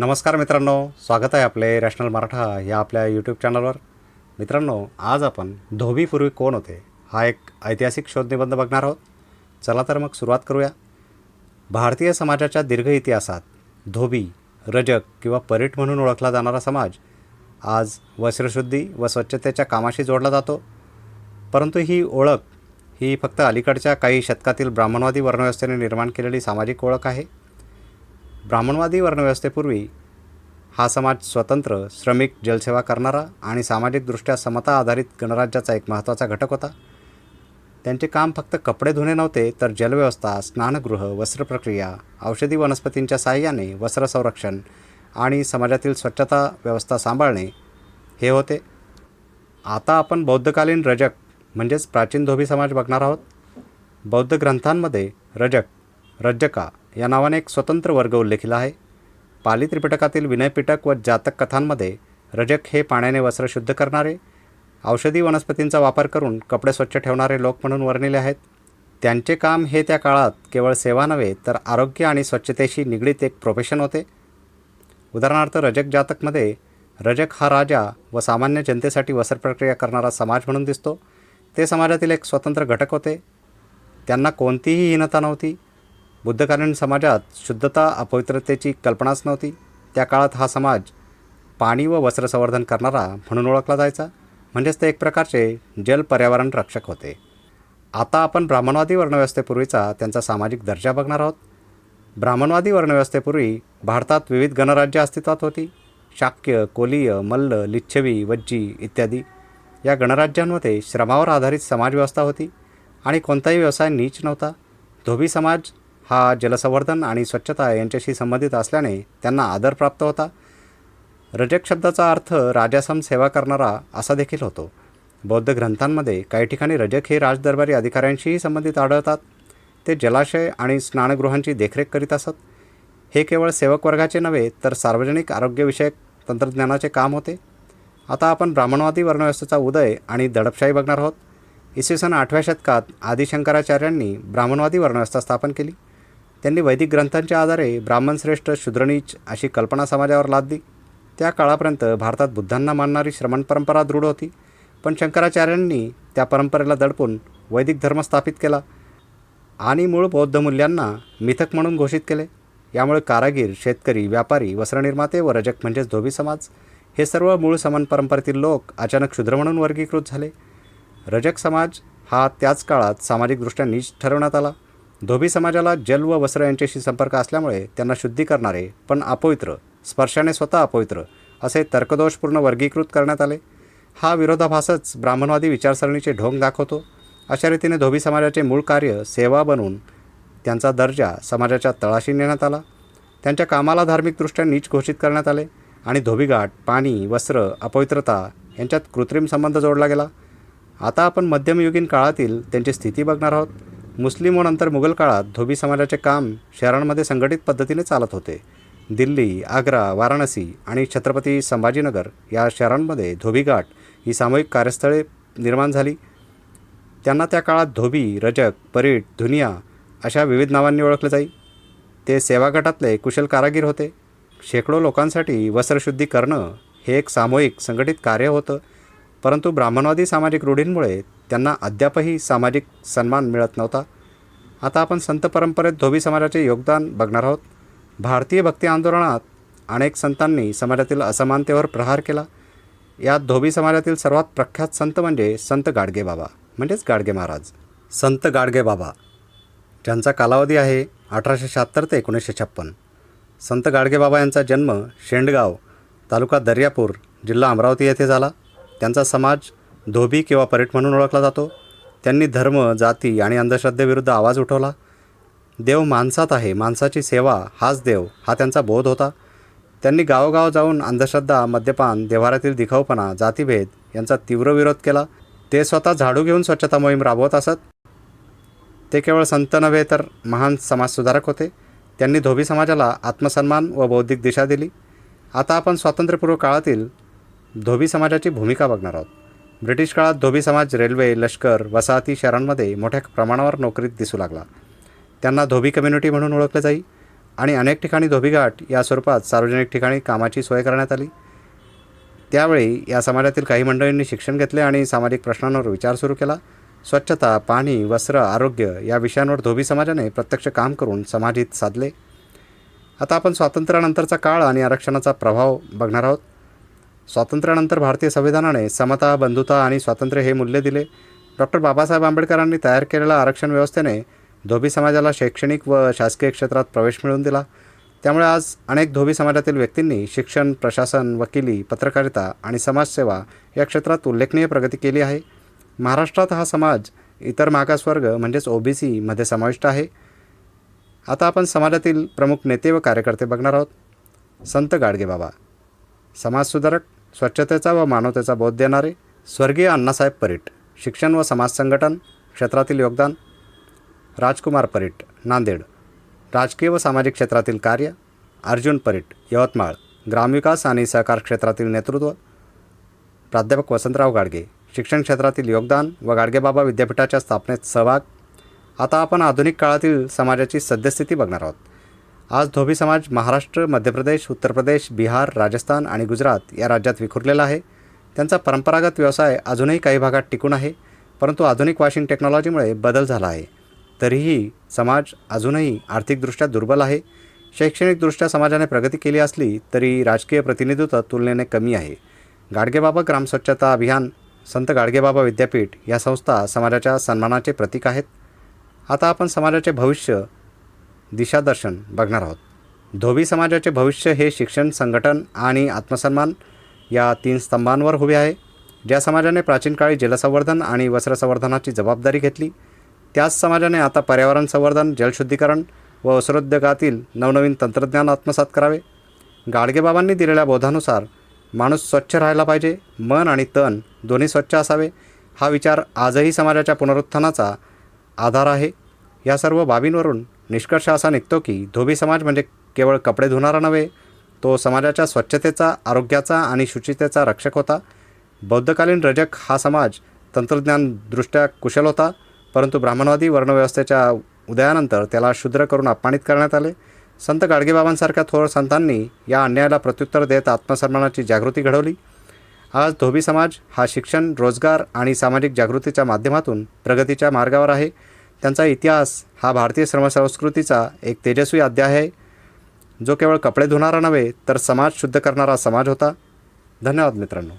नमस्कार मित्रांनो स्वागत आहे आपले रॅशनल मराठा या आपल्या यूट्यूब चॅनलवर मित्रांनो आज आपण धोबीपूर्वी कोण होते हा एक ऐतिहासिक शोध निबंध बघणार आहोत. चला तर मग सुरुवात करूया. भारतीय समाजाच्या दीर्घ इतिहासात धोबी रजक किंवा परीट म्हणून ओळखला जाणारा समाज आज वस्त्रशुद्धी व स्वच्छतेच्या कामाशी जोडला जातो. परंतु ही ओळख ही फक्त अलीकडच्या काही शतकातील ब्राह्मणवादी वर्णव्यवस्थेने निर्माण केलेली सामाजिक ओळख आहे. ब्राह्मणवादी वर्णव्यवस्थेपूर्वी हा समाज स्वतंत्र श्रमिक जलसेवा करणारा आणि सामाजिकदृष्ट्या समता आधारित गणराज्याचा एक महत्त्वाचा घटक होता. त्यांचे काम फक्त कपडे धुणे नव्हते तर जलव्यवस्था स्नानगृह वस्त्रप्रक्रिया औषधी वनस्पतींच्या साहाय्याने वस्त्र संरक्षण आणि समाजातील स्वच्छता व्यवस्था सांभाळणे हे होते. आता आपण बौद्धकालीन रजक म्हणजेच प्राचीन धोबी समाज बघणार आहोत. बौद्ध ग्रंथांमध्ये रजक रज्जका या नावाने एक स्वतंत्र वर्ग उल्लेखिला आहे. पाली त्रिपिटकातील विनयपिटक व जातक कथांमध्ये रजक हे पाण्याने वस्त्र शुद्ध करणारे औषधी वनस्पतींचा वापर करून कपडे स्वच्छ ठेवणारे लोक म्हणून वर्णिले आहेत. त्यांचे काम हे त्या काळात केवळ सेवा नव्हे तर आरोग्य आणि स्वच्छतेशी निगडीत एक प्रोफेशन होते. उदाहरणार्थ रजक जातकमध्ये रजक हा राजा व सामान्य जनतेसाठी वस्त्रप्रक्रिया करणारा समाज म्हणून दिसतो. ते समाजातील एक स्वतंत्र घटक होते. त्यांना कोणतीही हीनता नव्हती. बुद्धकालीन समाजात शुद्धता अपवित्रतेची कल्पनाच नव्हती. त्या काळात हा समाज पाणी व वस्त्र संवर्धन करणारा म्हणून ओळखला जायचा. म्हणजेच ते एक प्रकारचे जल पर्यावरण रक्षक होते. आता आपण ब्राह्मणवादी वर्णव्यवस्थेपूर्वीचा त्यांचा सामाजिक दर्जा बघणार आहोत. ब्राह्मणवादी वर्णव्यवस्थेपूर्वी भारतात विविध गणराज्य अस्तित्वात होती. शाक्य कोलीय मल्ल लिच्छवी वज्जी इत्यादी. या गणराज्यांमध्ये श्रमावर आधारित समाजव्यवस्था होती आणि कोणताही व्यवसाय नीच नव्हता. धोबी समाज हा जलसंवर्धन आणि स्वच्छता यांच्याशी संबंधित असल्याने त्यांना आदर प्राप्त होता. रजक शब्दाचा अर्थ राजासम सेवा करणारा असा देखील होतो. बौद्ध ग्रंथांमध्ये काही ठिकाणी रजक हे राजदरबारी अधिकाऱ्यांशीही संबंधित आढळतात. ते जलाशय आणि स्नानगृहांची देखरेख करीत असत. हे केवळ सेवक वर्गाचे नव्हे तर सार्वजनिक आरोग्यविषयक तंत्रज्ञानाचे काम होते. आता आपण ब्राह्मणवादी वर्णव्यवस्थेचा उदय आणि दडपशाही बघणार आहोत. इसवी सन आठव्या शतकात आदिशंकराचार्यांनी ब्राह्मणवादी वर्णव्यवस्था स्थापन केली. त्यांनी वैदिक ग्रंथांच्या आधारे ब्राह्मणश्रेष्ठ शूद्रनीच अशी कल्पना समाजावर लादली. त्या काळापर्यंत भारतात बुद्धांना मानणारी श्रमण परंपरा दृढ होती पण शंकराचार्यांनी त्या परंपरेला दडपून वैदिक धर्म स्थापित केला आणि मूळ बौद्ध मूल्यांना मिथक म्हणून घोषित केले. यामुळे कारागीर शेतकरी व्यापारी वस्त्रनिर्माते व रजक म्हणजेच धोबी समाज हे सर्व मूळ समान परंपरेतील लोक अचानक शूद्र म्हणून वर्गीकृत झाले. रजक समाज हा त्याच काळात सामाजिकदृष्ट्या नीच ठरवण्यात आला. धोबी समाजाला जल व वस्त्र यांच्याशी संपर्क असल्यामुळे त्यांना शुद्धी करणारे पण अपवित्र स्पर्शाने स्वतः अपवित्र असे तर्कदोषपूर्ण वर्गीकृत करण्यात आले. हा विरोधाभासच ब्राह्मणवादी विचारसरणीचे ढोंग दाखवतो. अशा रीतीने धोबी समाजाचे मूळ कार्य सेवा बनवून त्यांचा दर्जा समाजाच्या तळाशी नेण्यात आला. त्यांच्या कामाला धार्मिकदृष्ट्या नीच घोषित करण्यात आले आणि धोबीघाट पाणी वस्त्र अपवित्रता यांच्यात कृत्रिम संबंध जोडला गेला. आता आपण मध्यमयुगीन काळातील त्यांची स्थिती बघणार आहोत. मुस्लिम व नंतर मुघल काळात धोबी समाजाचे काम शहरांमध्ये संघटित पद्धतीने चालत होते. दिल्ली आग्रा वाराणसी आणि छत्रपती संभाजीनगर या शहरांमध्ये धोबीघाट ही सामूहिक कार्यस्थळे निर्माण झाली. त्यांना त्या काळात धोबी रजक परीट धुनिया अशा विविध नावांनी ओळखले जाई. ते सेवा गटातले कुशल कारागीर होते. शेकडो लोकांसाठी वस्त्रशुद्धी करणं हे एक सामूहिक संघटित कार्य होतं. परंतु ब्राह्मणवादी सामाजिक रूढींमुळे त्यांना अद्यापही सामाजिक सन्मान मिळत नव्हता. आता आपण संत परंपरेत धोबी समाजाचे योगदान बघणार आहोत. भारतीय भक्ती आंदोलनात अनेक संतांनी समाजातील असमानतेवर प्रहार केला. यात धोबी समाजातील सर्वात प्रख्यात संत म्हणजे संत गाडगे बाबा म्हणजेच गाडगे महाराज. संत गाडगे बाबा ज्यांचा कालावधी आहे अठराशे शहात्तर ते एकोणीसशे छप्पन. संत गाडगेबाबा यांचा जन्म शेंडगाव तालुका दर्यापूर जिल्हा अमरावती येथे झाला. त्यांचा समाज धोबी किंवा परेट म्हणून ओळखला जातो. त्यांनी धर्म जाती आणि अंधश्रद्धेविरुद्ध आवाज उठवला. देव माणसात आहे माणसाची सेवा हाच देव हा त्यांचा बोध होता. त्यांनी गावोगाव जाऊन अंधश्रद्धा मद्यपान देव्हारातील दिखाऊपणा जातीभेद यांचा तीव्र विरोध केला. ते स्वतः झाडू घेऊन स्वच्छता मोहीम राबवत असत. ते केवळ संत नव्हे तर महान समाजसुधारक होते. त्यांनी धोबी समाजाला आत्मसन्मान व बौद्धिक दिशा दिली. आता आपण स्वातंत्र्यपूर्व काळातील धोबी समाजाची भूमिका बघणार आहोत. ब्रिटिश काळात धोबी समाज रेल्वे लष्कर वसाहती शहरांमध्ये मोठ्या प्रमाणावर नोकरीत दिसू लागला. त्यांना धोबी कम्युनिटी म्हणून ओळखले जाई आणि अनेक ठिकाणी धोबीघाट या स्वरूपात सार्वजनिक ठिकाणी कामाची सोय करण्यात आली. त्यावेळी या समाजातील काही मंडळींनी शिक्षण घेतले आणि सामाजिक प्रश्नांवर विचार सुरू केला. स्वच्छता पाणी वस्त्र आरोग्य या विषयांवर धोबी समाजाने प्रत्यक्ष काम करून समाजहित साधले. आता आपण स्वातंत्र्यानंतरचा काळ आणि आरक्षणाचा प्रभाव बघणार आहोत. स्वातंत्र्यानंतर भारतीय संविधानाने समता बंधुता आणि स्वातंत्र्य हे मूल्य दिले. डॉक्टर बाबासाहेब आंबेडकरांनी तयार केलेल्या आरक्षण व्यवस्थेने धोबी समाजाला शैक्षणिक व शासकीय क्षेत्रात प्रवेश मिळवून दिला. त्यामुळे आज अनेक धोबी समाजातील व्यक्तींनी शिक्षण प्रशासन वकिली पत्रकारिता आणि समाजसेवा या क्षेत्रात उल्लेखनीय प्रगती केली आहे. महाराष्ट्रात हा समाज इतर मागासवर्ग म्हणजेच ओ बी सीमध्ये समाविष्ट आहे. आता आपण समाजातील प्रमुख नेते व कार्यकर्ते बघणार आहोत. संत गाडगेबाबा. समाजसुधारक स्वच्छतेचा व मानवतेचा बोध देणारे स्वर्गीय अण्णासाहेब परीट शिक्षण व समाज संघटन क्षेत्रातील योगदान राजकुमार परीट नांदेड. राजकीय व सामाजिक क्षेत्रातील कार्य अर्जुन परीट यवतमाळ. ग्रामविकास आणि सहकार क्षेत्रातील नेतृत्व प्राध्यापक वसंतराव गाडगे शिक्षण क्षेत्रातील योगदान व गाडगेबाबा विद्यापीठाच्या स्थापनेत सहभाग. आता आपण आधुनिक काळातील समाजाची सद्यस्थिती बघणार आहोत. आज धोबी समाज महाराष्ट्र मध्य प्रदेश उत्तर प्रदेश बिहार राजस्थान आणि गुजरात या राज्यात विखुरलेला आहे. त्यांचा परंपरागत व्यवसाय अजूनही काही भागात टिकून आहे परंतु आधुनिक वॉशिंग टेक्नॉलॉजीमुळे बदल झाला आहे. तरीही समाज अजूनही आर्थिकदृष्ट्या दुर्बल आहे. शैक्षणिकदृष्ट्या समाजाने प्रगती केली असली तरी राजकीय प्रतिनिधित्व तुलनेने कमी आहे. गाडगेबाबा ग्रामस्वच्छता अभियान संत गाडगेबाबा विद्यापीठ या संस्था समाजाच्या सन्मानाचे प्रतीक आहेत. आता आपण समाजाचे भविष्य दिशादर्शन बघणार आहोत. धोबी समाजाचे भविष्य हे शिक्षण संघटन आणि आत्मसन्मान या तीन स्तंभांवर उभे आहे. ज्या समाजाने प्राचीन काळी जलसंवर्धन आणि वस्त्रसंवर्धनाची जबाबदारी घेतली त्याच समाजाने आता पर्यावरण संवर्धन जलशुद्धीकरण व वस्त्रोद्योगातील नवनवीन तंत्रज्ञान आत्मसात करावे. गाडगेबाबांनी दिलेल्या बोधानुसार माणूस स्वच्छ राहायला पाहिजे मन आणि तन दोन्ही स्वच्छ असावे हा विचार आजही समाजाच्या पुनरुत्थानाचा आधार आहे. या सर्व बाबींवरून निष्कर्ष असा निघतो की धोबी समाज म्हणजे केवळ कपडे धुणारा नव्हे तो समाजाच्या स्वच्छतेचा आरोग्याचा आणि शुचितेचा रक्षक होता. बौद्धकालीन रजक हा समाज तंत्रज्ञानदृष्ट्या कुशल होता परंतु ब्राह्मणवादी वर्णव्यवस्थेच्या उदयानंतर त्याला शूद्र करून अपमानित करण्यात आले. संत गाडगेबाबांसारख्या थोर संतांनी या अन्यायाला प्रत्युत्तर देत आत्मसन्मानाची जागृती घडवली. आज धोबी समाज हा शिक्षण रोजगार आणि सामाजिक जागृतीच्या माध्यमातून प्रगतीच्या मार्गावर आहे. त्यांचा इतिहास हा भारतीय श्रमसंस्कृतीचा एक तेजस्वी अध्याय आहे. जो केवळ कपडे धुणारा नव्हे तर समाज शुद्ध करणारा समाज होता. धन्यवाद मित्रांनो.